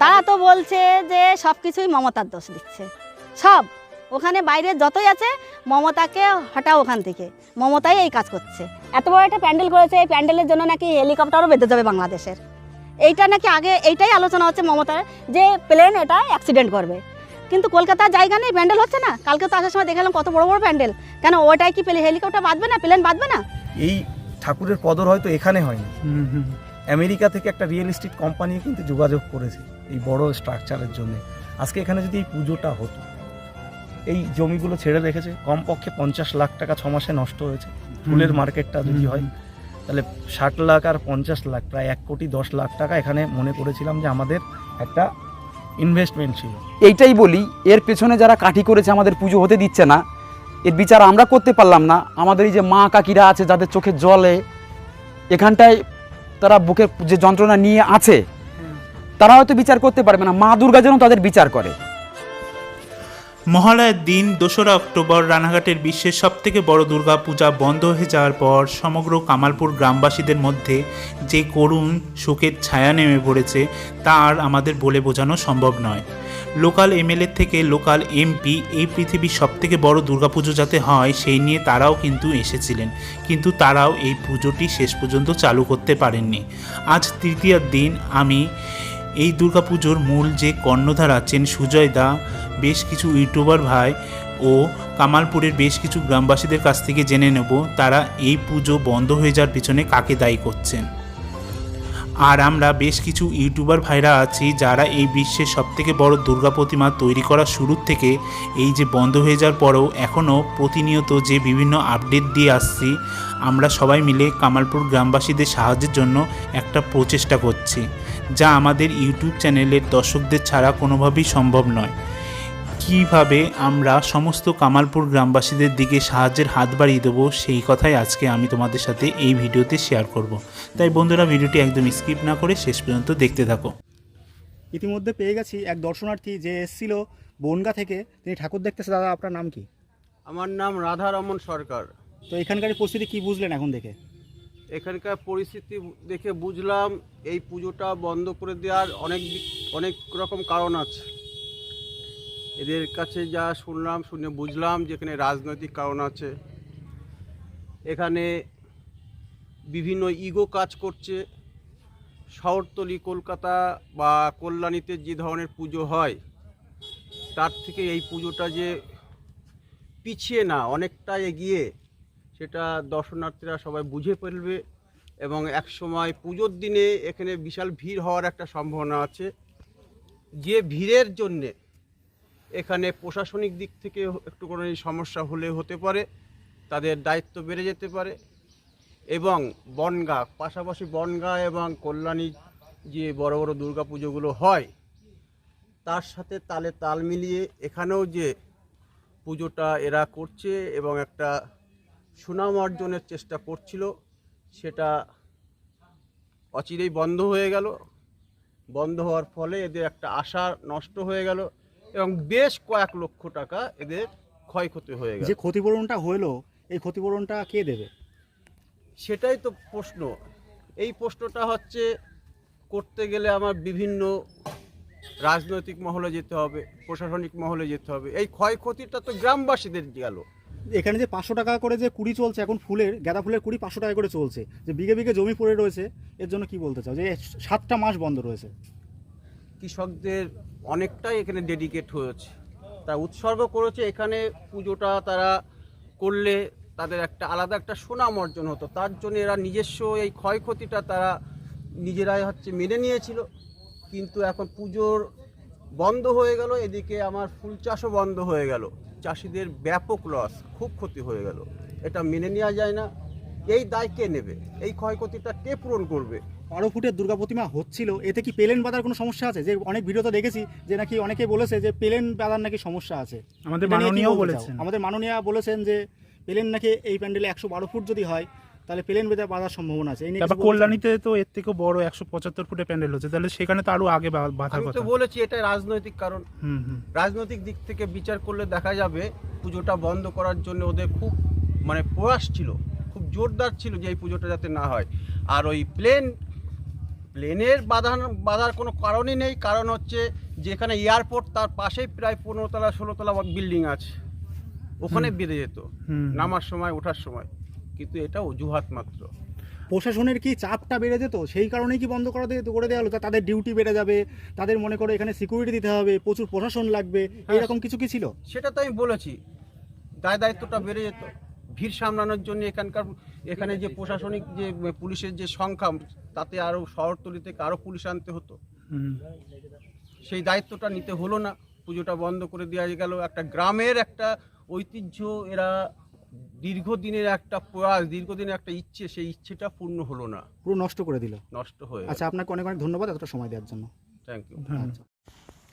তারা তো বলছে যে সব কিছুই মমতার দোষ দিচ্ছে। সব। ওখানে বাইরে যতই আছে মমতাকে হটাও ওখান থেকে। মমতাই এই কাজ করছে। এত বড় একটা প্যান্ডেল করেছে এই প্যান্ডেলের জন্য নাকি হেলিকপ্টারও বেঁধে যাবে বাংলাদেশের। এইটা নাকি আগে এইটাই আলোচনা হচ্ছে মমতার যে প্লেন এটা অ্যাক্সিডেন্ট করবে। কিন্তু কলকাতার জায়গা নেই প্যান্ডেল হচ্ছে না। কালকে তো আসার সময় দেখালাম কত বড় বড় প্যান্ডেল। কেন ওটাই কি পেলে হেলিকপ্টার বাঁধবে না প্লেন বাঁধবে না? এই ঠাকুরের কদর হয়তো এখানে হয়নি। আমেরিকা থেকে একটা রিয়েল এস্টেট কোম্পানি কিন্তু যোগাযোগ করেছে। এই বড় স্ট্রাকচারের জন্য। আজকে এখানে যদি এই পুজোটা হতো এই জমিগুলো ছেড়ে রেখেছে কমপক্ষে পঞ্চাশ লাখ টাকা ছ মাসে নষ্ট হয়েছে। ফুলের মার্কেটটা যদি হয় তাহলে ষাট লাখ আর পঞ্চাশ লাখ প্রায় এক কোটি দশ লাখ টাকা এখানে মনে করেছিলাম যে আমাদের একটা ইনভেস্টমেন্ট ছিল। এইটাই বলি এর পেছনে যারা কাঠি করেছে আমাদের পুজো হতে দিচ্ছে না এর বিচার আমরা করতে পারলাম না। আমাদের এই যে মা কাকিরা আছে যাদের চোখে জলে এখানটায় তারা বুকের যে যন্ত্রণা নিয়ে আছে তারা হয়তো বিচার করতে পারবে না। মা দুর্গা যেন তাদের বিচার করে। মহালয়ার দিন, দোসরা অক্টোবর, রানাঘাটের বিশ্বের সবথেকে বড় দুর্গাপূজা বন্ধ হয়ে যাওয়ার পর সমগ্র কামালপুর গ্রামবাসীদের মধ্যে যে করুণ শোকের ছায়া নেমে পড়েছে, তা আর আমাদের বলে বোঝানো সম্ভব নয়। লোকাল এমএলএ থেকে লোকাল এমপি এই পৃথিবীর সবথেকে বড় দুর্গাপুজো যাতে হয়, সেই নিয়ে তারাও কিন্তু এসেছিলেন। কিন্তু তারাও এই পুজোটি শেষ পর্যন্ত চালু করতে পারেননি। আজ তৃতীয়ার দিন আমি এই দুর্গাপুজোর মূল যে কর্ণধার আছেন সুজয় দা, বেশ কিছু ইউটিউবার ভাই ও কামালপুরের বেশ কিছু গ্রামবাসীদের কাছ থেকে জেনে নেব তারা এই পুজো বন্ধ হয়ে যাওয়ার পিছনে কাকে দায়ী করছেন। আর আমরা বেশ কিছু ইউটিউবার ভাইরা আছি যারা এই বিশ্বের সবথেকে বড় দুর্গা প্রতিমা তৈরি করার শুরুর থেকে এই যে বন্ধ হয়ে যাওয়ার পরেও এখনও প্রতিনিয়ত যে বিভিন্ন আপডেট দিয়ে আসছি, আমরা সবাই মিলে কামালপুর গ্রামবাসীদের সাহায্যের জন্য একটা প্রচেষ্টা করছি। যা আমাদের ইউটিউব চ্যানেলের দর্শকদের ছাড়া কোনোভাবেই সম্ভব নয়। কীভাবে আমরা সমস্ত কামালপুর গ্রামবাসীদের দিকে সাহায্যের হাত বাড়িয়ে দেবো সেই কথাই আজকে আমি তোমাদের সাথে এই ভিডিওতে শেয়ার করব। তাই বন্ধুরা ভিডিওটি একদম স্কিপ না করে শেষ পর্যন্ত দেখতে থাকো। ইতিমধ্যে পেয়ে গেছি এক দর্শনার্থী যে এসেছিল বনগা থেকে। তিনি ঠাকুর দেখতেছে দাদা আপনার নাম কি? আমার নাম রাধারমন সরকার। তো এখানকার পরিস্থিতি কি বুঝলেন এখন দেখে? এখানকার পরিস্থিতি দেখে বুঝলাম এই পুজোটা বন্ধ করে দেওয়ার অনেক অনেক রকম কারণ আছে। এদের কাছে যা শুনলাম, শুনে বুঝলাম যে এখানে রাজনৈতিক কারণ আছে। এখানে বিভিন্ন ইগো কাজ করছে। শহরতলি, কলকাতা বা কল্যাণীতে যে ধরনের পুজো হয়, তার থেকে এই পুজোটা যে পিছিয়ে না অনেকটা এগিয়ে সেটা দর্শনার্থীরা সবাই বুঝে ফেলবে এবং এক সময় পুজোর দিনে এখানে বিশাল ভিড় হওয়ার একটা সম্ভাবনা আছে। যে ভিড়ের জন্যে এখানে প্রশাসনিক দিক থেকে একটু কোনো সমস্যা হলে হতে পারে, তাদের দায়িত্ব বেড়ে যেতে পারে এবং বনগা, পাশাপাশি বনগা এবং কল্যাণী যে বড় বড় পুজোগুলো হয়, তার সাথে তালে তাল মিলিয়ে এখানেও যে পুজোটা এরা করছে এবং একটা সুনাম অর্জনের চেষ্টা করছিল সেটা অচিরেই বন্ধ হয়ে গেল। বন্ধ হওয়ার ফলে এদের একটা আশা নষ্ট হয়ে গেল এবং বেশ কয়েক লক্ষ টাকা এদের ক্ষয়ক্ষতি হয়ে গেল। যে ক্ষতিপূরণটা হলো এই ক্ষতিপূরণটা কে দেবে? সেটাই তো প্রশ্ন। এই প্রশ্নটা হচ্ছে করতে গেলে আমার বিভিন্ন রাজনৈতিক মহলে যেতে হবে প্রশাসনিক মহলে যেতে হবে। এই ক্ষয়ক্ষতিটা তো গ্রামবাসীদের গেল। এখানে যে পাঁচশো টাকা করে যে কুড়ি চলছে, এখন ফুলের, গাঁদা ফুলের কুড়ি পাঁচশো টাকা করে চলছে, যে বিঘে বিঘে জমি পড়ে রয়েছে, এর জন্য কি বলতে চাও? যে সাতটা মাস বন্ধ রয়েছে। কৃষকদের অনেকটাই এখানে ডেডিকেট হয়েছে। তা উৎসর্গ করেছে, এখানে পুজোটা তারা করলে তাদের একটা আলাদা একটা সুনাম অর্জন হতো। তার জন্য এরা নিজস্ব এই ক্ষয়ক্ষতিটা তারা নিজেরাই হচ্ছে মেনে নিয়েছিল। কিন্তু এখন পুজোর বন্ধ হয়ে গেল, এদিকে আমার ফুল চাষও বন্ধ হয়ে গেল। চাষিদের ব্যাপক লস খুব ক্ষতি হয়ে গেল। এটা মেনে নেওয়া যায় না। এই দায় কে নেবে? এই ক্ষয়ক্ষতিটা কে পূরণ করবে? বারো ফুটের দুর্গা প্রতিমা হচ্ছিল। এতে কি পেলেন বাঁধার কোনো সমস্যা আছে? যে অনেক ভিডিওতে দেখেছি যে নাকি অনেকে বলেছে যে পেলেন বাঁধার নাকি সমস্যা আছে। আমাদের মাননীয় বলেছেন। আমাদের মাননীয় বলেছেন যে পেলেন নাকি এই প্যান্ডেলে একশো বারো ফুট যদি হয় তাহলে প্লেন বেঁধে বাঁধার সম্ভাবনা আছে। এই নিয়ে তারপর? কল্যাণীতে তো এর থেকেও বড় একশো পঁচাত্তর ফুটে প্যান্ডেল হচ্ছে। তাহলে সেখানে তো আরও আগে বা- বাঁধার কথা তো বলেছি এটা রাজনৈতিক কারণ। হুম হুম। রাজনৈতিক দিক থেকে বিচার করলে দেখা যাবে পুজোটা বন্ধ করার জন্য ওদের খুব মানে প্রয়াস ছিল খুব জোরদার ছিল যে এই পুজোটা যাতে না হয়। আর ওই প্লেন প্লেনের বাধা বাধার কোনো কারণই নেই কারণ হচ্ছে যেখানে এয়ারপোর্ট তার পাশেই প্রায় পনেরোতলা ষোলোতলা বিল্ডিং আছে। ওখানে বেড়ে যেত হুম। নামার সময় ওঠার সময়। কিন্তু এটা অজুহাত মাত্র। প্রশাসনের কি চাপটা বেড়ে যেত? সেই কারণেই কি বন্ধ করা দিয়ে করে দেওয়া হলো? তাদের ডিউটি বেড়ে যাবে তাদের মনে করে এখানে সিকিউরিটি দিতে হবে প্রচুর প্রশাসন লাগবে এরকম কিছু কি ছিল? সেটা তো আমি বলেছি। দায় দায়িত্বটা বেড়ে যেত। ভিড় সামলানোর জন্য এখানকার এখানে যে প্রশাসনিক যে পুলিশের যে সংখ্যা তাতে আরও শহরতলি থেকে আরও পুলিশ আনতে হতো। সেই দায়িত্বটা নিতে হলো না। পুজোটা বন্ধ করে দেওয়া গেল। একটা গ্রামের একটা ঐতিহ্য এরা দীর্ঘদিনের একটা প্রয়াস দীর্ঘদিনের একটা ইচ্ছে সেই ইচ্ছেটা পূর্ণ হলো না। পুরো নষ্ট করে দিল। নষ্ট হয়ে আচ্ছা আপনাকে অনেক অনেক ধন্যবাদ এতটা সময় দেওয়ার জন্য। থ্যাংক ইউ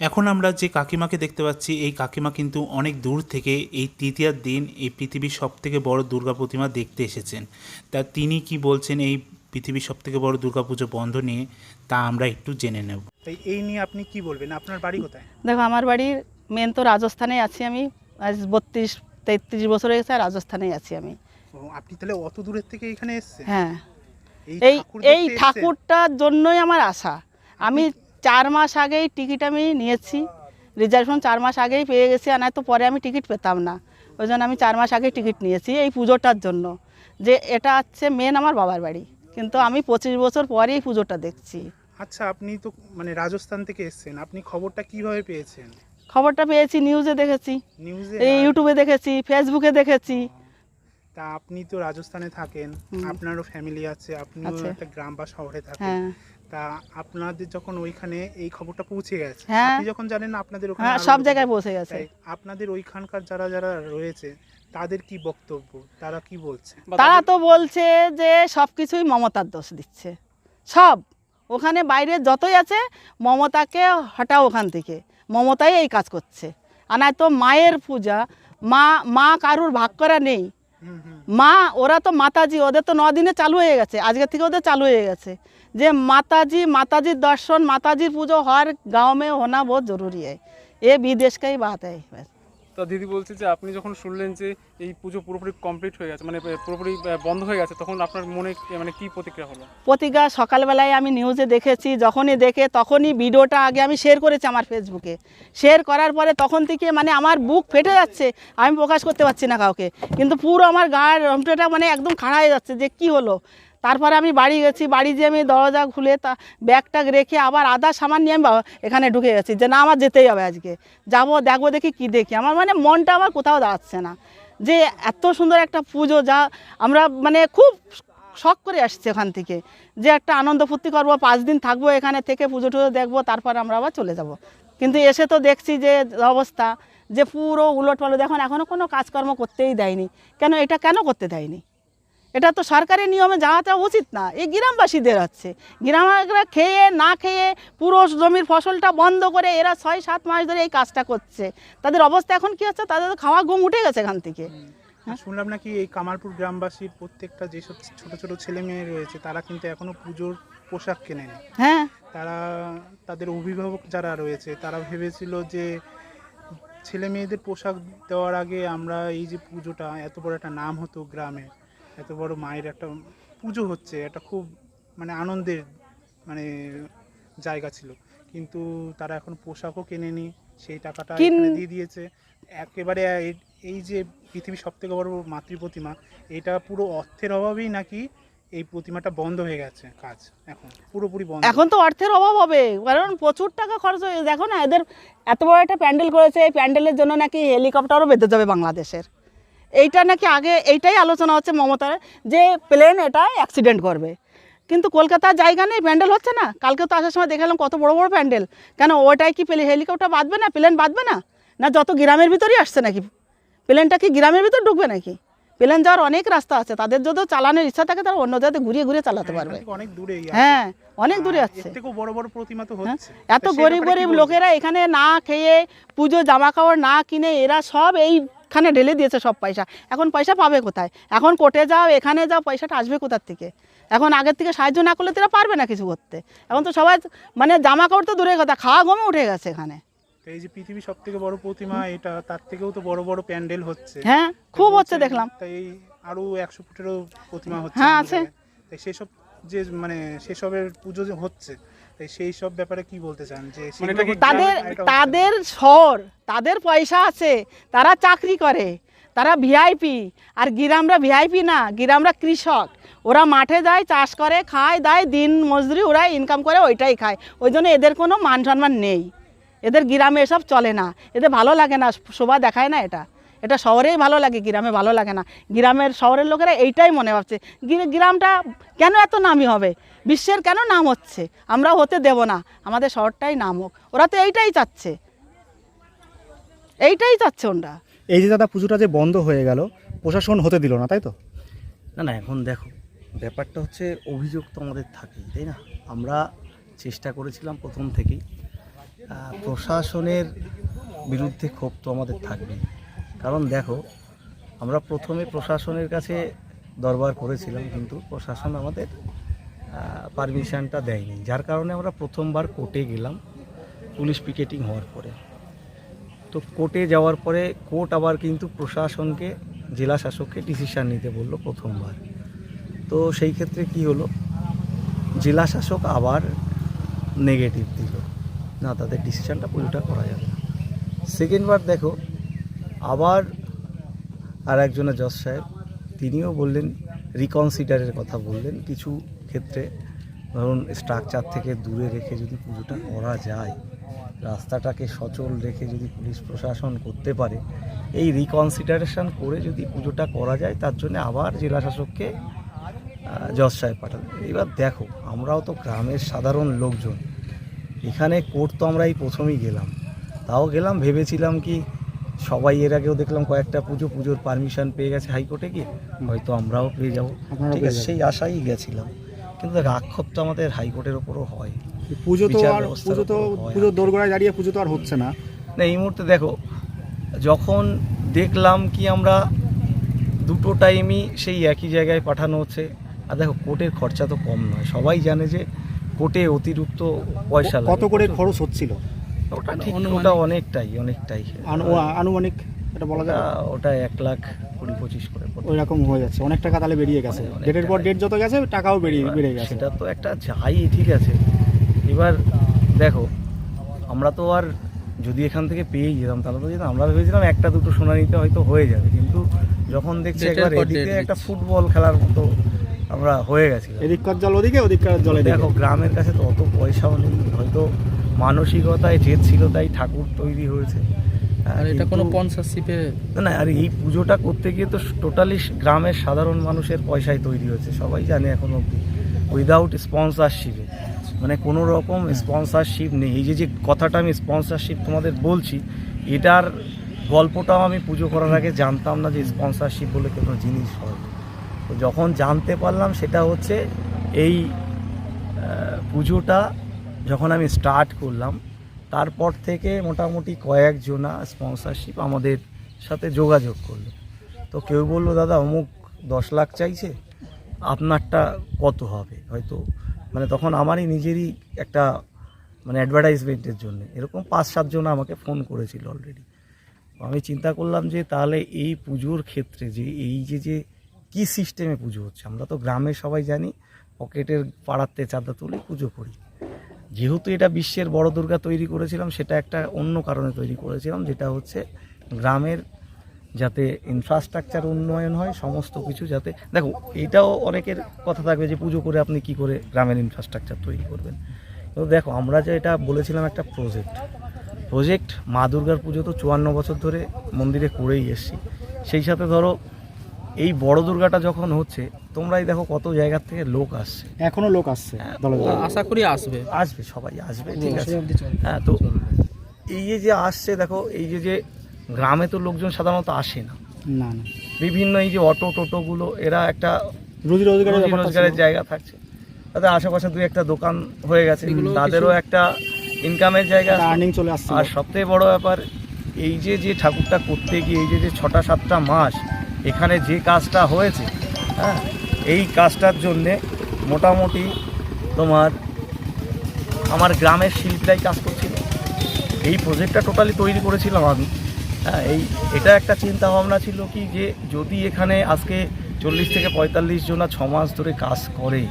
এখন আমরা যে কাকিমাকে দেখতে পাচ্ছি এই কাকিমা কিন্তু অনেক দূর থেকে এই তৃতীয়ার দিন এই পৃথিবীর সব থেকে বড় দুর্গা প্রতিমা দেখতে এসেছেন। তা তিনি কি বলছেন এই পৃথিবীর সব থেকে বড় দুর্গাপুজো বন্ধ নিয়ে তা আমরা একটু জেনে নেব। তাই এই নিয়ে আপনি কি বলবেন? আপনার বাড়ি কোথায়? দেখো আমার বাড়ির মেন তো রাজস্থানে আছি আমি। আজ বত্রিশ তেত্রিশ বছর হয়ে গেছে আর রাজস্থানেই আছি আমি। আপনি তাহলে অত দূরের থেকে এখানে এসেছেন? হ্যাঁ। এই এই ঠাকুরটার জন্যই আমার আশা। আমি চার মাস আগেই টিকিট আমি নিয়েছি। রিজার্ভেশন চার মাস আগেই পেয়ে গেছি আর নয়তো পরে আমি টিকিট পেতাম না। ওই জন্য আমি চার মাস আগেই টিকিট নিয়েছি এই পুজোটার জন্য। যে এটা হচ্ছে মেন আমার বাবার বাড়ি। কিন্তু আমি পঁচিশ বছর পরেই পুজোটা দেখছি। আচ্ছা আপনি তো মানে রাজস্থান থেকে এসেছেন। আপনি খবরটা কীভাবে পেয়েছেন? খবরটা পেয়েছি নিউজে দেখেছি নিউজে এই ইউটিউবে দেখেছি ফেসবুকে দেখেছি। তা আপনি তো রাজস্থানে থাকেন আপনারও ফ্যামিলি আছে আপনিও আছে। একটা গ্রাম বা শহরে থাকেন। হ্যাঁ। তা আপনাদের যখন ওইখানে এই খবরটা পৌঁছে গেছে হ্যাঁ। আপনি যখন জানেন আপনাদের ওখানে হ্যাঁ সব জায়গায়। পৌঁছে গেছে। আপনাদের ওইখানকার যারা যারা রয়েছে তাদের কি বক্তব্য? তারা কি বলছে? তারা তো বলছে যে সব কিছুই মমতার দোষ দিচ্ছে। সব। ওখানে বাইরে যতই আছে মমতাকে হটাও ওখান থেকে। মমতাই এই কাজ করছে। আর তো মায়ের পূজা, মা মা কারুর ভাগ করা নেই। মা, ওরা তো মাতাজি, ওদের তো দিনে চালু হয়ে গেছে, আজকে থেকে ওদের চালু হয়ে গেছে। যে মাতাজি, মাতাজির দর্শন, মাতাজির পুজো হওয়ার গাঁও মেয়ে হোনা বহু জরুরি হয় এ বিদেশকেই देश তা দিদি বলছে যে আপনি যখন শুনলেন যে এই পুজো পুরোপুরি কমপ্লিট হয়ে গেছে মানে পুরোপুরি বন্ধ হয়ে গেছে, তখন আপনার মনে মানে কি প্রতিক্রিয়া হলো? প্রতিজ্ঞা, সকালবেলায় আমি নিউজে দেখেছি, যখনই দেখে তখনই ভিডিওটা আগে আমি শেয়ার করেছি আমার ফেসবুকে শেয়ার করার পরে তখন থেকে মানে আমার বুক ফেটে যাচ্ছে, আমি প্রকাশ করতে পারছি না কাউকে। কিন্তু পুরো আমার গায়ের রমটাটা মানে একদম খাড়া হয়ে যাচ্ছে যে কি হলো? তারপরে আমি বাড়ি গেছি, বাড়ি যেয়ে আমি দরজা খুলে তা ব্যাগটা রেখে আবার আধা সামান নিয়ে আমি এখানে ঢুকে গেছি। যে না, আমার যেতেই হবে আজকে। যাব, দেখব, দেখি কি দেখি। আমার মানে মনটা আমার কোথাও দাঁড়াচ্ছে না। যে এত সুন্দর একটা পুজো যা আমরা মানে খুব শখ করে আসছে ওখান থেকে। যে একটা আনন্দ ফুর্তি করব, পাঁচ দিন থাকব এখানে থেকে পুজো টুজো দেখব, তারপর আমরা আবার চলে যাব। কিন্তু এসে তো দেখছি যে অবস্থা, যে পুরো উলট পালট দেখুন এখনও কোনো কাজকর্ম করতেই দেয়নি। কেন, এটা কেন করতে দেয়নি? এটা তো সরকারি নিয়মে যাওয়াটা উচিত না। এই গ্রামবাসীদের হচ্ছে। গ্রামরা খেয়ে না খেয়ে পুরো জমির ফসলটা বন্ধ করে এরা ছয় সাত মাস ধরে এই কাজটা করছে। তাদের অবস্থা এখন কি হচ্ছে? তাদের তো খাওয়া ঘুম উঠে গেছে এখান থেকে। শুনলাম নাকি এই কামালপুর গ্রামবাসীর প্রত্যেকটা যেসব ছোট ছোট ছেলে মেয়ে রয়েছে তারা কিন্তু এখনও পুজোর পোশাক কেনেনি। হ্যাঁ। তারা তাদের অভিভাবক যারা রয়েছে তারা ভেবেছিল যে ছেলে মেয়েদের পোশাক দেওয়ার আগে আমরা এই যে পুজোটা এত বড় একটা নাম হতো গ্রামে এত বড় মায়ের একটা পুজো হচ্ছে এটা খুব মানে আনন্দের মানে জায়গা ছিল। কিন্তু তারা এখন পোশাকও কেনেনি সেই টাকাটা এখানে দিয়ে দিয়েছে। একেবারে এই- এই যে পৃথিবীর সব থেকে বড় মাতৃ প্রতিমা এটা পুরো অর্থের অভাবেই নাকি এই প্রতিমাটা বন্ধ হয়ে গেছে কাজ এখন পুরোপুরি বন্ধ। এখন তো অর্থের অভাব হবে কারণ প্রচুর টাকা খরচ হয়ে দেখো না এদের এত বড় একটা প্যান্ডেল করেছে এই প্যান্ডেলের জন্য নাকি হেলিকপ্টারও বেঁধে যাবে বাংলাদেশের। এইটা নাকি আগে এইটাই আলোচনা হচ্ছে মমতার যে প্লেন এটা অ্যাক্সিডেন্ট করবে। কিন্তু কলকাতার জায়গা নেই প্যান্ডেল হচ্ছে না। কালকে তো আসার সময় দেখালাম কত বড় বড় প্যান্ডেল। কেন ওটাই কি পেলে হেলিকপ্টার বাঁধবে না প্লেন বাঁধবে না? না যত গ্রামের ভিতরেই আসছে নাকি? প্লেনটা কি গ্রামের ভিতর ঢুকবে নাকি? প্লেন যাওয়ার অনেক রাস্তা আছে তাদের যদি চালানোর ইচ্ছা থাকে তারা অন্য জায়গাতে ঘুরিয়ে ঘুরিয়ে চালাতে হ্যাঁ, পারবে অনেক আছে। হ্যাঁ অনেক দূরে আছে। বড় বড় প্রতিমা তো হ্যাঁ, হচ্ছে। এত গরিব গরিব লোকেরা এখানে না খেয়ে পুজো জামা কাপড় না কিনে এরা সব এইখানে ঢেলে দিয়েছে সব পয়সা। এখন পয়সা পাবে কোথায়? এখন কোর্টে যাও এখানে যাও পয়সাটা আসবে কোথার থেকে? এখন আগের থেকে সাহায্য না করলে তারা পারবে না কিছু করতে। এখন তো সবাই মানে জামা কাপড় তো দূরের কথা খাওয়া গমে উঠে গেছে এখানে। এই যে পৃথিবীর সব থেকে বড় প্রতিমা এটা তার থেকেও তো বড় বড় প্যান্ডেল হচ্ছে। হ্যাঁ খুব হচ্ছে দেখলাম। তাই আরও একশো ফুটেরও প্রতিমা হচ্ছে হ্যাঁ, আছে। সেসব যে মানে সেসবের পুজো যে হচ্ছে সেই সব ব্যাপারে কি বলতে চান? যে মানে তাদের তাদের শহর তাদের পয়সা আছে তারা চাকরি করে তারা ভিআইপি আর গিরামরা ভিআইপি না গিরামরা কৃষক। ওরা মাঠে যায় চাষ করে খায় দায় দিন মজুরি ওরা ইনকাম করে ওইটাই খায়। ওই জন্য এদের কোনো মান সম্মান নেই। এদের গ্রামে এসব চলে না। এদের ভালো লাগে না শোভা দেখায় না এটা। এটা শহরেই ভালো লাগে গ্রামে ভালো লাগে না। গ্রামের শহরের লোকেরা এইটাই মনে ভাবছে গির- গ্রামটা কেন এত নামি হবে? বিশ্বের কেন নাম হচ্ছে? আমরা হতে দেব না। আমাদের শহরটাই নাম হোক ওরা তো এইটাই চাচ্ছে। এইটাই চাচ্ছে ওরা। এই যে দাদা পুজোটা যে বন্ধ হয়ে গেল প্রশাসন হতে দিল না তাই তো? না না এখন দেখো ব্যাপারটা হচ্ছে অভিযোগ তো আমাদের থাকেই তাই না? আমরা চেষ্টা করেছিলাম প্রথম থেকেই। প্রশাসনের বিরুদ্ধে ক্ষোভ তো আমাদের থাকবেই। কারণ দেখো, আমরা প্রথমে প্রশাসনের কাছে দরবার করেছিলাম, কিন্তু প্রশাসন আমাদের পারমিশনটা দেয়নি। যার কারণে আমরা প্রথমবার কোর্টে গেলাম, পুলিশ পিকেটিং হওয়ার পরে। তো কোর্টে যাওয়ার পরে কোর্ট আবার কিন্তু প্রশাসনকে, জেলা শাসককে ডিসিশন নিতে বলল প্রথমবার। তো সেই ক্ষেত্রে কি হলো, জেলা শাসক আবার নেগেটিভ দিল। না, তাদের ডিসিশানটা পুরোটা করা যাবে না। সেকেন্ডবার দেখো আবার আর একজনের জজ সাহেব, তিনিও বললেন রিকনসিডারের কথা বললেন কিছু ক্ষেত্রে। ধরুন স্ট্রাকচার থেকে দূরে রেখে যদি পুজোটা করা যায়, রাস্তাটাকে সচল রেখে যদি পুলিশ প্রশাসন করতে পারে, এই রিকনসিডারেশন করে যদি পুজোটা করা যায়, তার জন্য আবার জেলা শাসককে জজ সাহেব পাঠালেন। এবার দেখো, আমরাও তো গ্রামের সাধারণ লোকজন। এখানে কোর্ট তো আমরা এই প্রথমেই গেলাম। তাও গেলাম, ভেবেছিলাম কি সবাই এর আগেও দেখলাম কয়েকটা পুজো পুজোর পারমিশন পেয়ে গেছে হাইকোর্টে গিয়ে হয়তো আমরাও পেয়ে যাব। ঠিক আছে সেই আশাই গেছিলাম। কিন্তু দেখ, আক্ষেপ তো আমাদের হাইকোর্টের ওপরও হয়। পুজো তো আর পুজো তো। পুজোর দোরগোড়ায় দাঁড়িয়ে পুজো তো আর হচ্ছে না। না এই মুহূর্তে দেখো যখন দেখলাম কি আমরা দুটো টাইমই সেই একই জায়গায় পাঠানো হচ্ছে আর দেখো কোর্টের খরচা তো কম নয়। সবাই জানে যে কোর্টে অতিরিক্ত পয়সা কত করে খরচ হচ্ছিল? ওটা ঠিক ওটা অনেকটাই অনেকটাই। আনুমানিক এটা বলা যায় ওটা এক লাখ কুড়ি পঁচিশ করে পড়বে। ওই রকম হয়ে যাচ্ছে অনেক টাকা তাহলে বেরিয়ে গেছে। ডেটের পর ডেট যত গেছে টাকাও বেরিয়ে বেড়ে গেছে। তো একটা যাই ঠিক আছে। এবার দেখো আমরা তো আর যদি এখান থেকে পেয়ে যেতাম তাহলে তো যেতাম। আমরা ভেবেছিলাম একটা দুটো শুনানিতে হয়তো হয়ে যাবে। কিন্তু যখন দেখছি একবার এদিকে একটা ফুটবল খেলার মতো আমরা হয়ে গেছি এদিককার জল ওদিকে ওদিককার জলে দেখো গ্রামের কাছে তো অত পয়সাও নেই হয়তো মানসিকতায় জেদ ছিল তাই ঠাকুর তৈরি হয়েছে। আর এটা কোনো স্পন্সরশিপে না আর এই পুজোটা করতে গিয়ে তো টোটালি গ্রামের সাধারণ মানুষের পয়সায় তৈরি হয়েছে সবাই জানে এখন অবধি। উইদাউট স্পন্সরশিপে মানে কোনো রকম স্পন্সরশিপ নেই। এই যে যে কথাটা আমি স্পন্সরশিপ তোমাদের বলছি এটার গল্পটাও আমি পুজো করার আগে জানতাম না যে স্পন্সরশিপ বলে কোনো জিনিস হয়। তো যখন জানতে পারলাম সেটা হচ্ছে এই পুজোটা যখন আমি স্টার্ট করলাম, তারপর থেকে মোটামুটি কয়েকজনা স্পন্সরশিপ আমাদের সাথে যোগাযোগ করল। তো কেউ বলল, দাদা, অমুক দশ লাখ চাইছে, আপনারটা কত হবে? হয়তো মানে তখন আমারই নিজেরই একটা মানে অ্যাডভার্টাইজমেন্টের জন্য। এরকম পাঁচ সাতজন আমাকে ফোন করেছিল অলরেডি আমি চিন্তা করলাম যে, তাহলে এই পুজোর ক্ষেত্রে যে, এই যে যে, কী সিস্টেমে পুজো হচ্ছে? আমরা তো গ্রামে সবাই জানি, পকেটের পাড়াতে চাঁদা তুলে পুজো করি। যেহেতু এটা বিশ্বের বড় দুর্গা তৈরি করেছিলাম, সেটা একটা অন্য কারণে তৈরি করেছিলাম, যেটা হচ্ছে গ্রামের যাতে ইনফ্রাস্ট্রাকচার উন্নয়ন হয়, সমস্ত কিছু যাতে, দেখো, এটাও অনেকের কথা থাকবে যে পুজো করে আপনি কি করে গ্রামের ইনফ্রাস্ট্রাকচার তৈরি করবেন। তো দেখো, আমরা যে এটা বলেছিলাম একটা প্রজেক্ট প্রজেক্ট মা দুর্গার পুজো তো চুয়ান্ন বছর ধরে মন্দিরে করেই এসছি। সেই সাথে ধরো এই বড় দুর্গাটা যখন হচ্ছে তোমরাই দেখো কত জায়গার থেকে লোক আসছে। এখনও লোক আসছে দলে। আশা করি আসবে। আসবে সবাই আসবে ঠিক আছে। হ্যাঁ তো এই যে যে আসছে দেখো এই যে যে গ্রামে তো লোকজন সাধারণত আসে না। না না। বিভিন্ন এই যে অটো টোটোগুলো এরা একটা রুজি রোজগারের রোজগারের জায়গা থাকছে। তাদের আশেপাশে দুই একটা দোকান হয়ে গেছে। তাদেরও একটা ইনকামের জায়গা। আর্নিং চলে আসছে। আর সবথেকে বড় ব্যাপার এই যে যে ঠাকুরটা করতে গিয়ে এই যে যে ছটা সাতটা মাস এখানে যে কাজটা হয়েছে হ্যাঁ এই কাজটার জন্যে মোটামুটি তোমার আমার গ্রামের শিল্পীরাই কাজ করছিল। এই প্রজেক্টটা টোটালি তৈরি করেছিলাম আমি। হ্যাঁ এই, এটা একটা চিন্তা ভাবনা ছিল কি যে যদি এখানে আজকে চল্লিশ থেকে পঁয়তাল্লিশ জনা ছ মাস ধরে কাজ করে,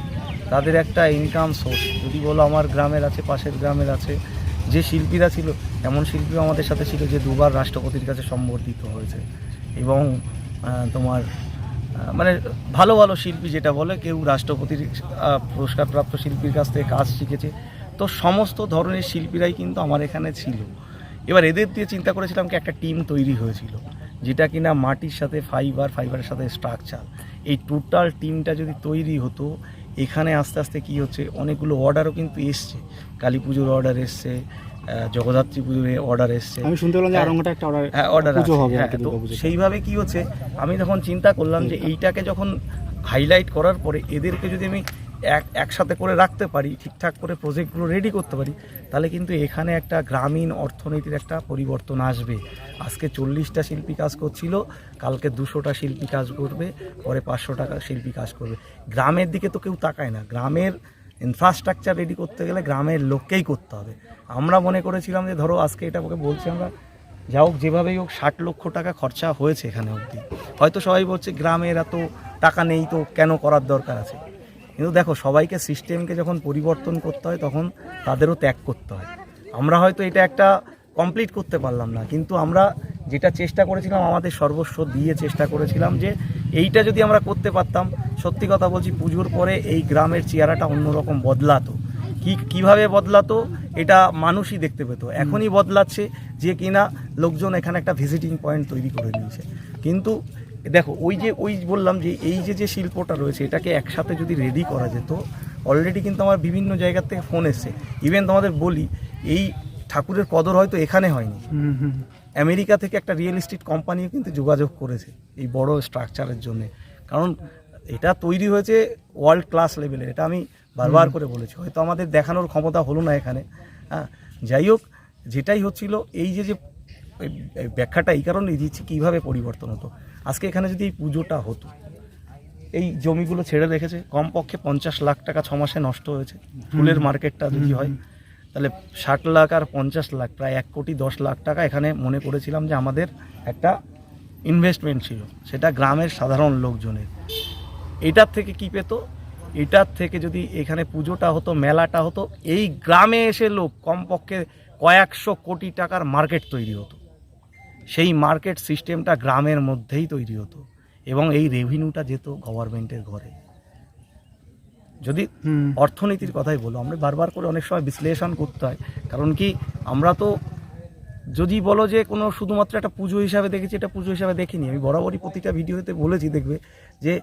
তাদের একটা ইনকাম সোর্স যদি বলো আমার গ্রামের আছে, পাশের গ্রামের আছে, যে শিল্পীরা ছিল, এমন শিল্পীও আমাদের সাথে ছিল যে দুবার রাষ্ট্রপতির কাছে সম্বর্ধিত হয়েছে। এবং তোমার মানে ভালো ভালো শিল্পী যেটা বলে, কেউ রাষ্ট্রপতির পুরস্কারপ্রাপ্ত শিল্পীর কাছ থেকে কাজ শিখেছে। তো সমস্ত ধরনের শিল্পীরাই কিন্তু আমার এখানে ছিল। এবার এদের দিয়ে চিন্তা করেছিলাম কি একটা টিম তৈরি হয়েছিল, যেটা কিনা মাটির সাথে ফাইবার ফাইবারের সাথে স্ট্রাকচার এই টোটাল টিমটা যদি তৈরি হতো, এখানে আস্তে আস্তে কি হচ্ছে, অনেকগুলো অর্ডারও কিন্তু এসছে। কালী পুজোর অর্ডার এসছে জগদ্ধাত্রী পুজোর অর্ডার এসছে। আমি শুনতে পেলাম যে হ্যাঁ। আরঙ্গটা একটা অর্ডার হ্যাঁ অর্ডার হবে হ্যাঁ সেইভাবে কি হচ্ছে আমি তখন চিন্তা করলাম যে এইটাকে যখন হাইলাইট করার পরে এদেরকে যদি আমি এক একসাথে করে রাখতে পারি ঠিকঠাক করে প্রজেক্টগুলো রেডি করতে পারি তাহলে কিন্তু এখানে একটা গ্রামীণ অর্থনীতির একটা পরিবর্তন আসবে। আজকে চল্লিশটা শিল্পী কাজ করছিল কালকে দুশোটা শিল্পী কাজ করবে পরে পাঁচশো টাকা শিল্পী কাজ করবে। গ্রামের দিকে তো কেউ তাকায় না। গ্রামের ইনফ্রাস্ট্রাকচার রেডি করতে গেলে গ্রামের লোককেই করতে হবে। আমরা মনে করেছিলাম যে, ধরো আজকে এটা ওকে বলছি আমরা, যা হোক যেভাবেই হোক ষাট লক্ষ টাকা খরচা হয়েছে এখানে অবধি। হয়তো সবাই বলছে গ্রামের এত টাকা নেই, তো কেন করার দরকার আছে? কিন্তু দেখো, সবাইকে সিস্টেমকে যখন পরিবর্তন করতে হয়, তখন তাদেরও ত্যাগ করতে হয়। আমরা হয়তো এটা একটা কমপ্লিট করতে পারলাম না, কিন্তু আমরা যেটা চেষ্টা করেছিলাম আমাদের সর্বস্ব দিয়ে চেষ্টা করেছিলাম যে এইটা যদি আমরা করতে পারতাম সত্যি কথা বলছি পুজোর পরে এই গ্রামের চেহারাটা অন্যরকম বদলাতো। কি কীভাবে বদলাতো এটা মানুষই দেখতে পেতো। এখনই বদলাচ্ছে যে কিনা লোকজন এখানে একটা ভিজিটিং পয়েন্ট তৈরি করে নিয়েছে। কিন্তু দেখো ওই যে ওই বললাম যে এই যে যে শিল্পটা রয়েছে এটাকে একসাথে যদি রেডি করা যেত অলরেডি কিন্তু আমার বিভিন্ন জায়গা থেকে ফোন এসছে। ইভেন তোমাদের বলি এই ঠাকুরের কদর হয়তো এখানে হয়নি। হুম হুম। আমেরিকা থেকে একটা রিয়েল এস্টেট কোম্পানিও কিন্তু যোগাযোগ করেছে এই বড় স্ট্রাকচারের জন্য। কারণ এটা তৈরি হয়েছে ওয়ার্ল্ড ক্লাস লেভেলের এটা আমি বারবার করে বলেছি। হয়তো আমাদের দেখানোর ক্ষমতা হলো না এখানে। হ্যাঁ যাই হোক যেটাই হচ্ছিল এই যে যে ব্যাখ্যাটা এই কারণেই দিচ্ছি কীভাবে পরিবর্তন হতো। আজকে এখানে যদি এই পুজোটা হতো এই জমিগুলো ছেড়ে রেখেছে কমপক্ষে পঞ্চাশ লাখ টাকা ছ মাসে নষ্ট হয়েছে। ফুলের মার্কেটটা যদি হয় তাহলে ষাট লাখ আর পঞ্চাশ লাখ, প্রায় এক কোটি দশ লাখ টাকা এখানে মনে করেছিলাম যে আমাদের একটা ইনভেস্টমেন্ট ছিল। সেটা গ্রামের সাধারণ লোকজনের। এটার থেকে কি পেত? এটার থেকে যদি এখানে পুজোটা হতো, মেলাটা হতো, এই গ্রামে এসে লোক কমপক্ষে কয়েকশো কোটি টাকার মার্কেট তৈরি হতো। সেই মার্কেট সিস্টেমটা গ্রামের মধ্যেই তৈরি হতো এবং এই রেভিনিউটা যেত গভর্নমেন্টের ঘরে। যদি অর্থনীতির কথাই বলো আমরা বারবার করে অনেক সময় বিশ্লেষণ করতে হয়। কারণ কি আমরা তো যদি বলো যে কোনো শুধুমাত্র একটা পুজো হিসাবে দেখেছি এটা পুজো হিসাবে দেখিনি। আমি বরাবরই প্রতিটা ভিডিওতে বলেছি দেখবে যে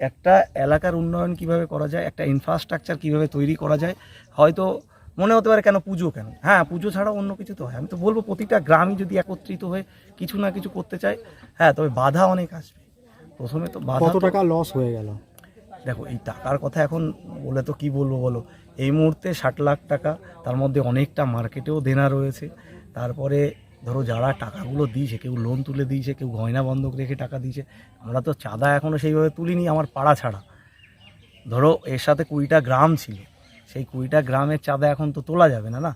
একটা এলাকার উন্নয়ন কীভাবে করা যায় একটা ইনফ্রাস্ট্রাকচার কীভাবে তৈরি করা যায় হয়তো মনে হতে পারে কেন পুজো কেন? হ্যাঁ পুজো ছাড়াও অন্য কিছু তো হয়। আমি তো বলব প্রতিটা গ্রামই যদি একত্রিত হয়ে কিছু না কিছু করতে চায় হ্যাঁ তবে বাধা অনেক আসবে। প্রথমে তো বাধা টাকা লস হয়ে গেল? দেখো, এই টাকার কথা এখন বলে তো কি বলব বলো? এই মুহূর্তে ষাট লাখ টাকা, তার মধ্যে অনেকটা মার্কেটেও দেনা রয়েছে। তারপরে ধরো, যারা টাকাগুলো দিয়েছে, কেউ লোন তুলে দিয়েছে, কেউ গয়না বন্ধক রেখে টাকা দিয়েছে, আমরা তো চাঁদা এখনও সেইভাবে তুলিনি, আমার পাড়া ছাড়া। ধরো, এর সাথে কুড়িটা গ্রাম ছিল, সেই কুড়িটা গ্রামের চাঁদা এখন তো তোলা যাবে না না?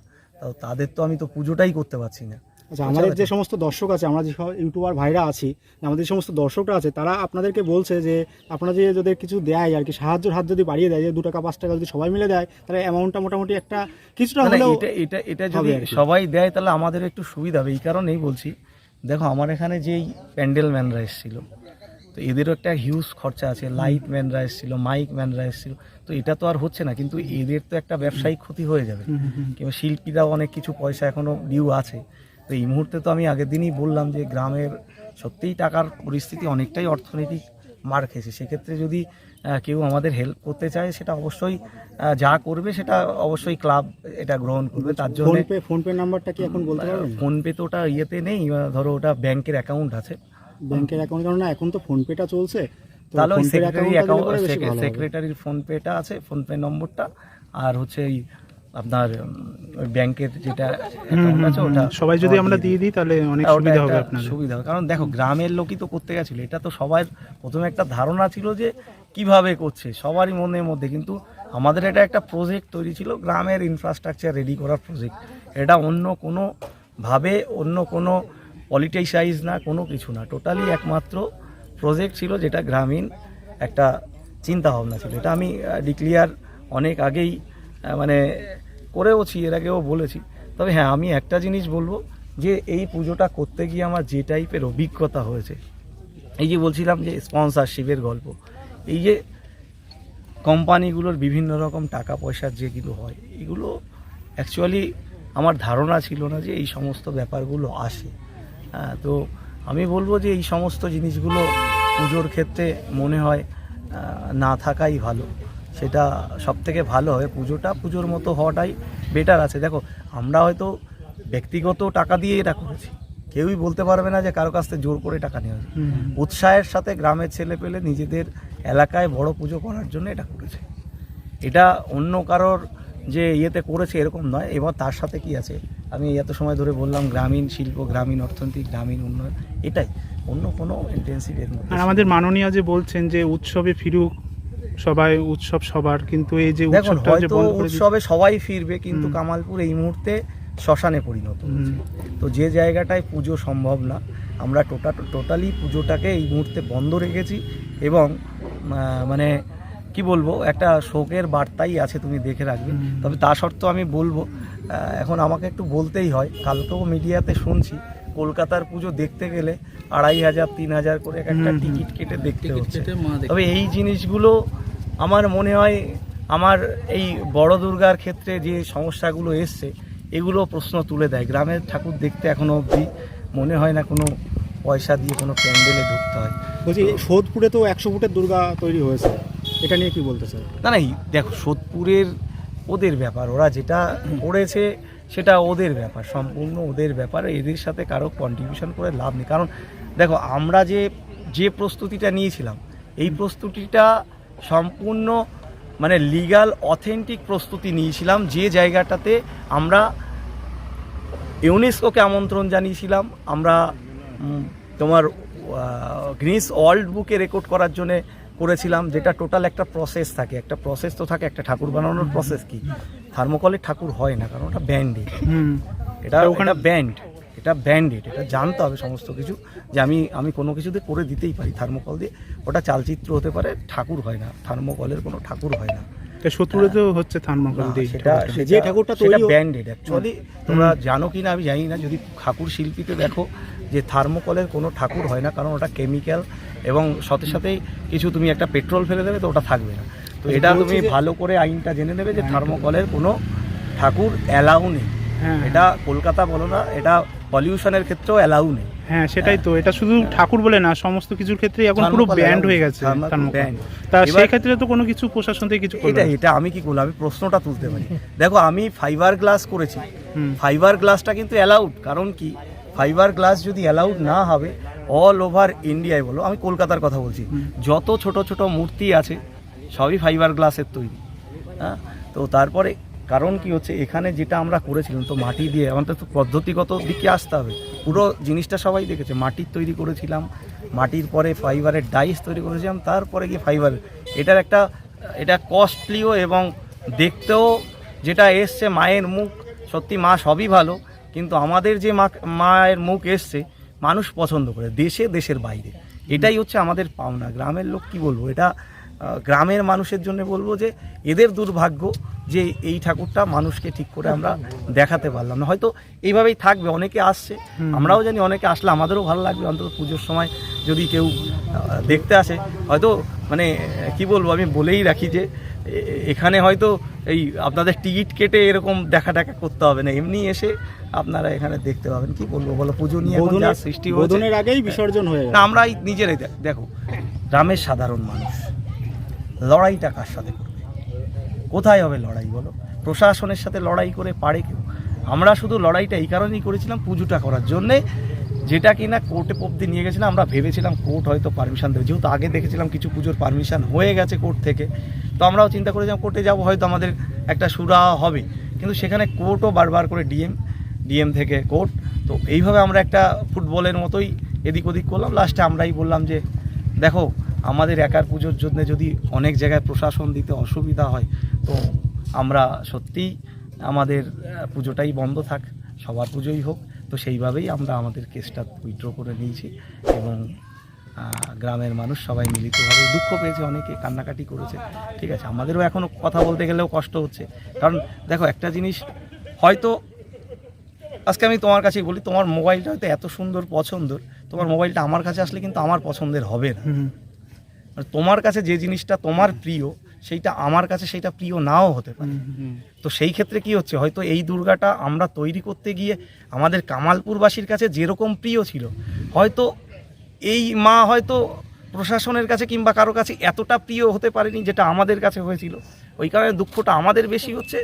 তাদের তো আমি তো পুজোটাই করতে পারছি না। আচ্ছা আমাদের যে সমস্ত দর্শক আছে আমরা যে ইউটিউবার ভাইরা আছি আমাদের যে সমস্ত দর্শকরা আছে তারা আপনাদেরকে বলছে যে আপনারা যে যদি কিছু দেয় আর কি সাহায্যের হাত যদি বাড়িয়ে দেয় যে দু টাকা পাঁচ টাকা যদি সবাই মিলে দেয় তাহলে অ্যামাউন্টটা মোটামুটি একটা কিছুটা হলেও এটা এটা এটা যদি সবাই দেয় তাহলে আমাদের একটু সুবিধা হবে। এই কারণেই বলছি দেখো আমার এখানে যেই প্যান্ডেল ম্যানরা এসেছিল তো এদেরও একটা হিউজ খরচা আছে। লাইট ম্যানরা এসেছিল মাইক ম্যানরা এসেছিল তো এটা তো আর হচ্ছে না কিন্তু এদের তো একটা ব্যবসায়িক ক্ষতি হয়ে যাবে। কিংবা শিল্পীরাও অনেক কিছু পয়সা এখনও ডিউ আছে। তো এই মুহূর্তে তো আমি আগের দিনই বললাম যে গ্রামের সত্যিই টাকার পরিস্থিতি অনেকটাই অর্থনৈতিক মার খেয়েছে। সেক্ষেত্রে যদি কেউ আমাদের হেল্প করতে চায় সেটা অবশ্যই যা করবে সেটা অবশ্যই ক্লাব এটা গ্রহণ করবে। তার জন্য ফোনপে ফোনপে নাম্বারটা কি এখন বলতে পারবেন? ফোনপে তো ওটা ইয়েতে নেই ধরো ওটা ব্যাংকের অ্যাকাউন্ট আছে। ব্যাংকের অ্যাকাউন্ট কারণ না এখন তো ফোনপেটা চলছে। তাহলে ওই সেক্রেটারি অ্যাকাউন্ট সেক্রেটারির ফোনপেটা আছে ফোনপে নম্বরটা। আর হচ্ছে এই আপনার ওই ব্যাংকের যেটা আছে ওটা সবাই যদি আমরা দিয়ে দিই তাহলে অনেক হ্যাঁ, সুবিধা হবে একটা আপনাদের। সুবিধা হবে। কারণ দেখো গ্রামের লোকই তো করতে গেছিল। এটা তো সবার প্রথমে একটা ধারণা ছিল যে কীভাবে করছে সবারই মনের মধ্যে। কিন্তু আমাদের এটা একটা প্রজেক্ট তৈরি ছিল গ্রামের ইনফ্রাস্ট্রাকচার রেডি করার প্রজেক্ট এটা অন্য কোনো ভাবে অন্য কোনো পলিটিসাইজ না কোনো কিছু না। টোটালি একমাত্র প্রজেক্ট ছিল যেটা গ্রামীণ একটা চিন্তা ভাবনা ছিল। এটা আমি ডিক্লিয়ার অনেক আগেই মানে করেওছি এর আগেও বলেছি। তবে হ্যাঁ আমি একটা জিনিস বলব যে এই পুজোটা করতে গিয়ে আমার যে টাইপের অভিজ্ঞতা হয়েছে এই যে বলছিলাম যে স্পন্সরশিপের গল্প এই যে কোম্পানিগুলোর বিভিন্ন রকম টাকা পয়সার যেগুলো হয় এগুলো অ্যাকচুয়ালি আমার ধারণা ছিল না যে এই সমস্ত ব্যাপারগুলো আসে। হ্যাঁ, তো আমি বলব যে এই সমস্ত জিনিসগুলো পুজোর ক্ষেত্রে মনে হয় না থাকাই ভালো। সেটা সব থেকে ভালো হয় পুজোটা পুজোর মতো হওয়াটাই বেটার আছে। দেখো আমরা হয়তো ব্যক্তিগত টাকা দিয়ে এটা করেছি। কেউই বলতে পারবে না যে কারও কাছ থেকে জোর করে টাকা নেওয়া। উৎসাহের সাথে গ্রামের ছেলে পেলে নিজেদের এলাকায় বড় পুজো করার জন্য এটা করেছে। এটা অন্য কারোর যে ইয়েতে করেছে এরকম নয়। এবার তার সাথে কি আছে? আমি এত সময় ধরে বললাম গ্রামীণ শিল্প গ্রামীণ অর্থনীতি গ্রামীণ উন্নয়ন এটাই। অন্য কোনো ইন্টেন্সিভ এর মধ্যে আর আমাদের মাননীয় যে বলছেন যে উৎসবে ফিরুক সবাই উৎসব সবার কিন্তু এই যে উৎসবটা যে বন্ধ করে উৎসবে সবাই ফিরবে কিন্তু কামালপুর এই মুহূর্তে শ্মশানে পরিণত তো যে জায়গাটায় পুজো সম্ভব না আমরা টোটা টোটালি পুজোটাকে এই মুহূর্তে বন্ধ রেখেছি এবং মানে কি বলব একটা শোকের বার্তাই আছে তুমি দেখে রাখবে। তবে তা সত্ত্বেও আমি বলব এখন আমাকে একটু বলতেই হয় কালকেও মিডিয়াতে শুনছি কলকাতার পুজো দেখতে গেলে আড়াই হাজার তিন হাজার করে একটা। টিকিট কেটে দেখতে হচ্ছে। তবে এই জিনিসগুলো আমার মনে হয় আমার এই বড় দুর্গার ক্ষেত্রে যে সমস্যাগুলো এসছে এগুলো প্রশ্ন তুলে দেয়। গ্রামের ঠাকুর দেখতে এখনও অবধি মনে হয় না কোনো পয়সা দিয়ে কোনো প্যান্ডেলে ঢুকতে হয়। বলছি সোদপুরে তো একশো ফুটের দুর্গা তৈরি হয়েছে। এটা নিয়ে কি বলতে চাই না না দেখো সোদপুরের ওদের ব্যাপার ওরা যেটা করেছে সেটা ওদের ব্যাপার সম্পূর্ণ ওদের ব্যাপার এদের সাথে কারও কন্ট্রিবিউশন করে লাভ নেই। কারণ দেখো আমরা যে যে প্রস্তুতিটা নিয়েছিলাম এই প্রস্তুতিটা সম্পূর্ণ মানে লিগাল অথেন্টিক প্রস্তুতি নিয়েছিলাম। যে জায়গাটাতে আমরা ইউনেস্কোকে আমন্ত্রণ জানিয়েছিলাম। আমরা তোমার গ্রিস ওয়ার্ল্ড বুকে রেকর্ড করার জন্য করেছিলাম যেটা টোটাল একটা প্রসেস থাকে। একটা প্রসেস তো থাকে একটা ঠাকুর বানানোর প্রসেস কি? থার্মোকলের ঠাকুর হয় না কারণ ওটা ব্যান্ডেড হুম। এটা ওখানে ব্যান্ড এটা ব্যান্ডেড এটা জানতে হবে সমস্ত কিছু যে আমি আমি কোনো কিছুতে করে দিতেই পারি থার্মোকল দিয়ে। ওটা চালচিত্র হতে পারে ঠাকুর হয় না থার্মোকলের কোনো ঠাকুর হয় না। তা শত্রুরে হচ্ছে থার্মোকল দিয়ে সেটা যে ঠাকুরটা তৈরি ব্যান্ডেড অ্যাকচুয়ালি তোমরা জানো কি না আমি জানি না যদি ঠাকুর শিল্পীতে দেখো যে থার্মোকলের কোনো ঠাকুর হয় না কারণ ওটা কেমিক্যাল এবং সাথে সাথেই কিছু তুমি একটা পেট্রোল ফেলে দেবে তো ওটা থাকবে না। তো এটা তুমি ভালো করে আইনটা জেনে নেবে যে থার্মোকলের কোনো ঠাকুর অ্যালাউ নেই। হ্যাঁ। এটা কলকাতা বলো না এটা পলিউশনের ক্ষেত্রেও অ্যালাউ নেই। হ্যাঁ সেটাই তো। এটা শুধু ঠাকুর বলে না সমস্ত কিছুর ক্ষেত্রে এখন পুরো ব্যান্ড হয়ে গেছে। তা সেই ক্ষেত্রে তো কোনো কিছু প্রশাসন থেকে কিছু এটা এটা আমি কি করলাম? আমি প্রশ্নটা তুলতে পারি। দেখো আমি ফাইবার গ্লাস করেছি। ফাইবার গ্লাসটা কিন্তু অ্যালাউড কারণ কি? ফাইবার গ্লাস যদি অ্যালাউড না হবে অল ওভার ইন্ডিয়ায় বলো আমি কলকাতার কথা বলছি যত ছোট ছোট মূর্তি আছে সবই ফাইবার গ্লাসের তৈরি। হ্যাঁ? তো তারপরে কারণ কি হচ্ছে, এখানে যেটা আমরা করেছিলাম, তো মাটি দিয়ে আমাদের তো পদ্ধতিগত দিকে আসতে হবে। পুরো জিনিসটা সবাই দেখেছে, মাটির তৈরি করেছিলাম, মাটির পরে ফাইবারের ডাইস তৈরি করেছিলাম, তারপরে গিয়ে ফাইবার। এটার একটা, এটা কস্টলিও এবং দেখতেও যেটা এসছে, মায়ের মুখ, সত্যি মা সবই ভালো, কিন্তু আমাদের যে মা, মায়ের মুখ এসছে, মানুষ পছন্দ করে, দেশে, দেশের বাইরে। এটাই হচ্ছে আমাদের পাওনা। গ্রামের লোক কি বলব, এটা গ্রামের মানুষের জন্য বলব যে এদের দুর্ভাগ্য যে এই ঠাকুরটা মানুষকে ঠিক করে আমরা দেখাতে পারলাম না। হয়তো এইভাবেই থাকবে অনেকে আসছে আমরাও জানি অনেকে আসলে আমাদেরও ভালো লাগবে অন্তত পুজোর সময় যদি কেউ দেখতে আসে। হয়তো মানে কি বলব আমি বলেই রাখি যে এখানে হয়তো এই আপনাদের টিকিট কেটে এরকম দেখা টাকা করতে হবে না। এমনি এসে আপনারা এখানে দেখতে পাবেন। কি বলব বলো পুজো নিয়ে সৃষ্টি আগেই বিসর্জন হয়ে আমরাই নিজেরাই দেখ- দেখো গ্রামের সাধারণ মানুষ। লড়াইটা কার সাথে করবে? কোথায় হবে লড়াই বলো? প্রশাসনের সাথে লড়াই করে পারে কেউ? আমরা শুধু লড়াইটা এই কারণেই করেছিলাম পুজোটা করার জন্যে। যেটা কিনা কোর্টে অব্দি নিয়ে গেছিলাম, আমরা ভেবেছিলাম কোর্ট হয়তো পারমিশন দেবে। যেহেতু আগে দেখেছিলাম কিছু পুজোর পারমিশন হয়ে গেছে কোর্ট থেকে। তো আমরাও চিন্তা করেছিলাম কোর্টে যাব, হয়তো আমাদের একটা সুরা হবে। কিন্তু সেখানে কোর্টও বারবার করে ডিএম ডিএম থেকে কোর্ট তো এইভাবে আমরা একটা ফুটবলের মতোই এদিক ওদিক করলাম। লাস্টে আমরাই বললাম যে, দেখো আমাদের একার পুজোর জন্য যদি অনেক জায়গায় প্রশাসন দিতে অসুবিধা হয়, তো আমরা সত্যিই আমাদের পুজোটাই বন্ধ থাক, সবার পুজোই হোক। তো সেইভাবেই আমরা আমাদের কেসটা উইথড্র করে নিয়েছি এবং গ্রামের মানুষ সবাই মিলিতভাবে দুঃখ পেয়েছে, অনেকে কান্নাকাটি করেছে। ঠিক আছে, আমাদেরও এখনও কথা বলতে গেলেও কষ্ট হচ্ছে। কারণ দেখো, একটা জিনিস হয়তো, আজকে আমি তোমার কাছেই বলি, তোমার মোবাইলটা হয়তো এত সুন্দর পছন্দের, তোমার মোবাইলটা আমার কাছে আসলে কিন্তু আমার পছন্দের হবে না। আর তোমার কাছে যে জিনিসটা তোমার প্রিয় সেইটা আমার কাছে সেইটা প্রিয় নাও হতে পারে। তো সেই ক্ষেত্রে কি হচ্ছে? হয়তো এই দুর্গাটা আমরা তৈরি করতে গিয়ে আমাদের কামালপুরবাসীর কাছে যেরকম প্রিয় ছিল হয়তো এই মা হয়তো প্রশাসনের কাছে কিংবা কারও কাছে এতটা প্রিয় হতে পারেনি যেটা আমাদের কাছে হয়েছিল। ওই কারণে দুঃখটা আমাদের বেশি হচ্ছে।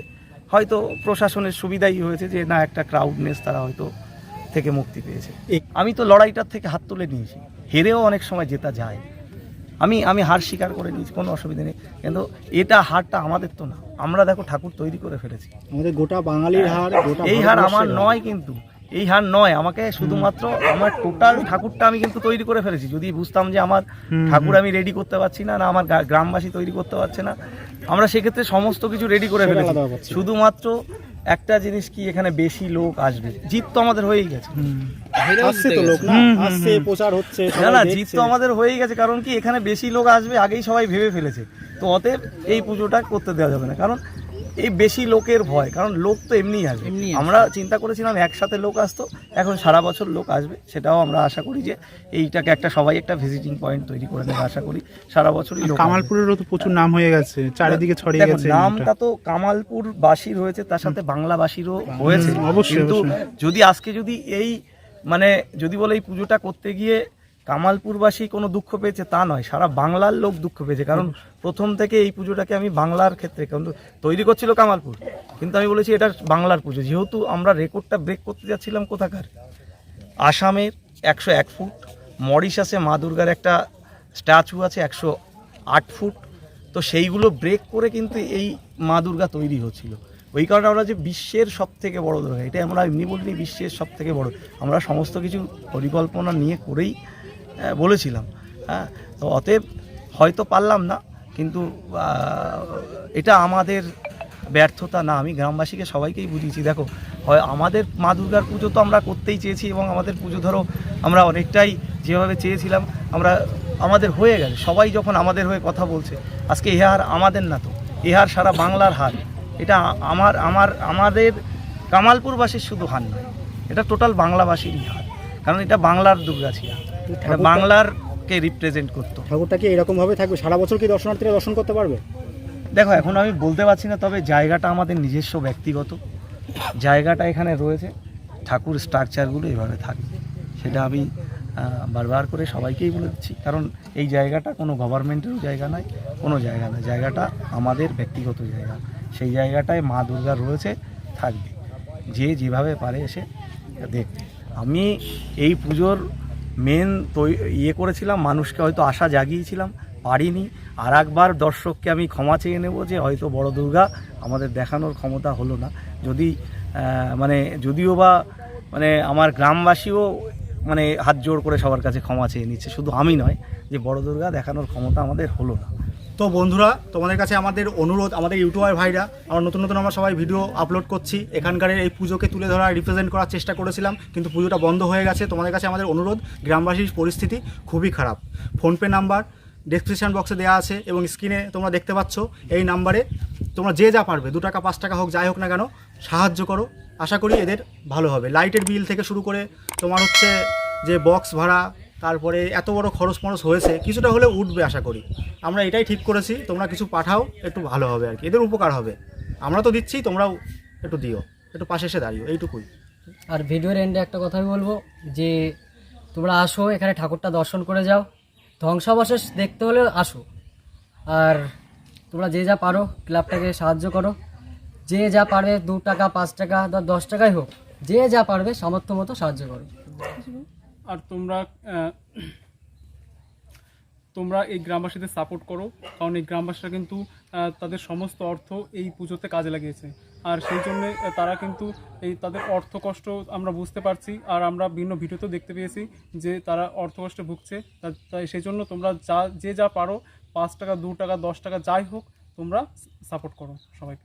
হয়তো প্রশাসনের সুবিধাই হয়েছে যে না একটা ক্রাউডনেস তারা হয়তো থেকে মুক্তি পেয়েছে। আমি তো লড়াইটার থেকে হাত তুলে নিয়েছি। হেরেও অনেক সময় জেতা যায়। আমি আমি হার স্বীকার করে নিয়েছি কোনো অসুবিধা নেই। কিন্তু এটা হারটা আমাদের তো না। আমরা দেখো ঠাকুর তৈরি করে ফেলেছি। আমাদের গোটা বাঙালির হার এই হার আমার নয় কিন্তু এই হার নয়। আমাকে শুধুমাত্র আমার টোটাল ঠাকুরটা আমি কিন্তু তৈরি করে ফেলেছি। যদি বুঝতাম যে আমার ঠাকুর আমি রেডি করতে পারছি না না আমার গ্রামবাসী তৈরি করতে পারছে না আমরা সেক্ষেত্রে সমস্ত কিছু রেডি করে ফেলেছি। শুধুমাত্র একটা জিনিস কি এখানে বেশি লোক আসবে? জিত তো আমাদের হয়েই গেছে। আসছে তো লোক না? আসছে প্রচার হচ্ছে না না জিত তো আমাদের হয়েই গেছে কারণ কি এখানে বেশি লোক আসবে আগেই সবাই ভেবে ফেলেছে। তো অতএব এই পুজোটা করতে দেওয়া যাবে না কারণ এই বেশি লোকের ভয় কারণ লোক তো এমনিই আসবে। আমরা চিন্তা করেছিলাম একসাথে লোক আসতো এখন সারা বছর লোক আসবে সেটাও আমরা আশা করি যে এইটাকে একটা সবাই একটা ভিজিটিং পয়েন্ট তৈরি করে দেবে আশা করি সারা বছরই লোক কামালপুরেরও তো প্রচুর নাম হয়ে গেছে চারিদিকে ছড়িয়ে গেছে নামটা। তো কামালপুর বাসীর হয়েছে তার সাথে বাংলাবাসীরও হয়েছে। অবশ্যই, কিন্তু যদি আজকে যদি এই মানে যদি বলে এই পুজোটা করতে গিয়ে কামালপুরবাসী কোনো দুঃখ পেয়েছে, তা নয়। সারা বাংলার লোক দুঃখ পেয়েছে। কারণ প্রথম থেকে এই পুজোটাকে আমি বাংলার ক্ষেত্রে কিন্তু তৈরি করছিল কামালপুর। কিন্তু আমি বলেছি এটা বাংলার পুজো। যেহেতু আমরা রেকর্ডটা ব্রেক করতে যাচ্ছিলাম কোথাকার? আসামের একশো এক ফুট, মরিশাসে মা দুর্গার একটা স্ট্যাচু আছে একশো আট ফুট। তো সেইগুলো ব্রেক করে কিন্তু এই মা দুর্গা তৈরি হচ্ছিল। ওই কারণে আমরা যে বিশ্বের সব থেকে বড় দুর্গা এটা আমরা এমনি বলিনি, বিশ্বের সব থেকে বড়। আমরা সমস্ত কিছু পরিকল্পনা নিয়ে করেই বলেছিলাম হ্যাঁ? তো অতএব হয়তো পারলাম না, কিন্তু এটা আমাদের ব্যর্থতা না। আমি গ্রামবাসীকে সবাইকেই বুঝিয়েছি, দেখো, হয় আমাদের মা দুর্গার পুজো তো আমরা করতেই চেয়েছি এবং আমাদের পুজো ধরো আমরা অনেকটাই যেভাবে চেয়েছিলাম, আমরা আমাদের হয়ে গেছে। সবাই যখন আমাদের হয়ে কথা বলছে, আজকে এ আমাদের না তো, এ হার সারা বাংলার হার। এটা আমার আমার আমাদের কামালপুরবাসীর শুধু হার নয় এটা টোটাল বাংলাবাসীরই হার কারণ এটা বাংলার দুর্গা ছিল এটা বাংলারকে রিপ্রেজেন্ট করতো। ঠাকুরটা কি এরকম ভাবে থাকবে? সারা বছর কি দর্শনার্থীরা দর্শন করতে পারবে? দেখো এখন আমি বলতে পারছি না তবে জায়গাটা আমাদের নিজস্ব ব্যক্তিগত। জায়গাটা এখানে রয়েছে ঠাকুর স্ট্রাকচারগুলো এভাবে থাকবে। সেটা আমি বারবার করে সবাইকেই বলে দিচ্ছি কারণ এই জায়গাটা কোনো গভর্নমেন্টেরও জায়গা নয় কোনো জায়গা নয়। জায়গাটা আমাদের ব্যক্তিগত জায়গা। সেই জায়গাটায় মা দুর্গা রয়েছে, থাকবে। যে যেভাবে পারে এসে দেখবে। আমি এই পুজোর মেন তৈ ইয়ে করেছিলাম, মানুষকে হয়তো আশা জাগিয়েছিলাম, পারিনি। আর একবার দর্শককে আমি ক্ষমা চেয়ে নেব যে হয়তো বড় দুর্গা আমাদের দেখানোর ক্ষমতা হলো না। যদি মানে যদিও বা মানে আমার গ্রামবাসীও মানে হাত জোর করে সবার কাছে ক্ষমা চেয়ে নিচ্ছে। শুধু আমি নয়, যে বড় দুর্গা দেখানোর ক্ষমতা আমাদের হলো না। তো বন্ধুরা, তোমাদের কাছে আমাদের অনুরোধ, আমাদের ইউটিউবার ভাইরা, আমরা নতুন নতুন আমরা সবাই ভিডিও আপলোড করছি। এখানকার এই পুজোকে তুলে ধরা রিপ্রেজেন্ট করার চেষ্টা করেছিলাম, কিন্তু পুজোটা বন্ধ হয়ে গেছে। তোমাদের কাছে আমাদের অনুরোধ, গ্রামবাসীর পরিস্থিতি খুবই খারাপ। ফোনপে নাম্বার ডেসক্রিপশন বক্সে দেওয়া আছে এবং স্ক্রিনে তোমরা দেখতে পাচ্ছ এই নাম্বারে। তোমরা যে যা পারবে, দু টাকা, পাঁচ টাকা হোক, যাই হোক না কেন, সাহায্য করো। আশা করি এদের ভালো হবে। লাইটের বিল থেকে শুরু করে তোমার হচ্ছে যে বক্স ভাড়া তারপরে এত বড় খরচ মরচ হয়েছে, কিছুটা হলে উঠবে আশা করি। আমরা এটাই ঠিক করেছি, তোমরা কিছু পাঠাও, একটু ভালো হবে আর কি। এদের উপকার হবে। আমরা তো দিচ্ছি, তোমরাও একটু দিও, একটু পাশে এসে দাঁড়িও, এইটুকুই। আর ভিডিওর এন্ডে একটা কথাই বলব, যে তোমরা আসো, এখানে ঠাকুরটা দর্শন করে যাও। ধ্বংসাবশেষ দেখতে হলে আসো। আর তোমরা যে যা পারো, ক্লাবটাকে সাহায্য করো। যে যা পারবে, দু টাকা, পাঁচ টাকা, দশ টাকাই হোক, যে যা পারবে, সামর্থ্য মতো সাহায্য করো। আর তোমরা তোমরা এই গ্রামবাসীদের সাপোর্ট করো, কারণ এই গ্রামবাসীরা কিন্তু তাদের সমস্ত অর্থ এই পুজোতে কাজে লাগিয়েছে। আর সেই জন্যে তারা কিন্তু এই তাদের অর্থ কষ্ট আমরা বুঝতে পারছি, আর আমরা বিভিন্ন ভিডিওতেও দেখতে পেয়েছি যে তারা অর্থ কষ্টে ভুগছে। তাই সেই জন্য তোমরা যা, যে যা পারো, পাঁচ টাকা, দু টাকা, দশ টাকা, যাই হোক, তোমরা সাপোর্ট করো সবাইকে।